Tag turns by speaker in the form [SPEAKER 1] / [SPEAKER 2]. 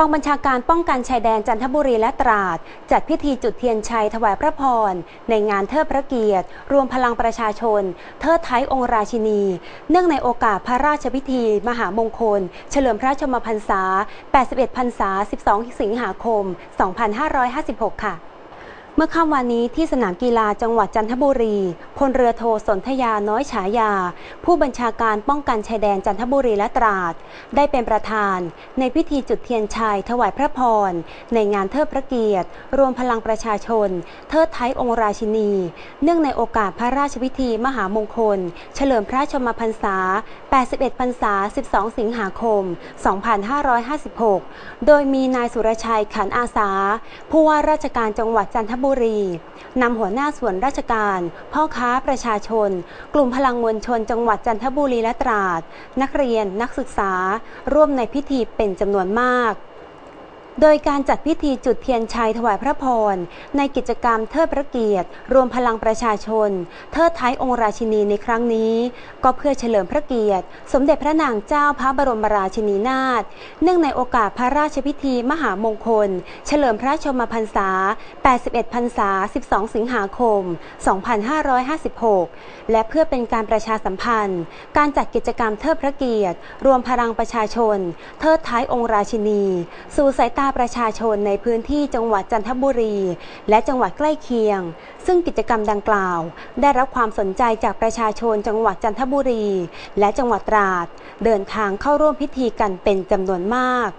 [SPEAKER 1] กองบัญชาการป้องกันชายแดนจันทบุรีและตราด จัดพิธีจุดเทียนชัยถวายพระพร ในงานเทิดพระเกียรติ รวมพลังประชาชน เทิดไทยองค์ราชินี เนื่องในโอกาสพระราชพิธี มหามงคล เฉลิมพระชมพรรษา 81 พรรษา 12 สิงหาคม 2556 ค่ะเมื่อค่ำวันนี้ที่สนามกีฬาจังหวัดจันทบุรี พลเรือโทสนธยาน้อยฉายา ผู้บัญชาการป้องกันชายแดนจันทบุรีและตราด ได้เป็นประธาน ในพิธีจุดเทียนชัยถวายพระพร ในงานเทิดพระเกียรติ รวมพลังประชาชน เทิดไทยองค์ราชินี เนื่องในโอกาสพระราชพิธีมหามงคล เฉลิมพระชมพรรษา 81 พรรษา 12 สิงหาคม 2556 โดยมีนายสุรชัยขันอาสา ผู้ว่าราชการจังหวัดจันทบุรีนำหัวหน้าส่วนราชการ พ่อค้าประชาชน กลุ่มพลังมวลชนจังหวัดจันทบุรีและตราด นักเรียนนักศึกษา ร่วมในพิธีเป็นจำนวนมาก โดยการจัดพิธีจุดเทียนชัยถวายพระพร ในกิจกรรมเทิดพระเกียรติ รวมพลังประชาชน เทิดไทยองค์ราชินีในครั้งนี้ ก็เพื่อเฉลิมพระเกียรติ สมเด็จพระนางเจ้าพระบรมราชินีนาถเนื่องในโอกาสพระราชพิธีมหามงคล เฉลิมพระชมพรรษา 81 พรรษา 12 สิงหาคม 2556 และเพื่อเป็นการประชาสัมพันธ์ การจัดกิจกรรมเทิดพระเกียรติ รวมพลังประชาชน เทิดท้ายองค์ราชินี สู่สายตาประชาชนในพื้นที่จังหวัดจันทบุรี และจังหวัดใกล้เคียง ซึ่งกิจกรรมดังกล่าว ได้รับความสนใจจากประชาชนจังหวัดจันทบุรี และจังหวัดตราด เดินทางเข้าร่วมพิธีกันเป็นจำนวนมาก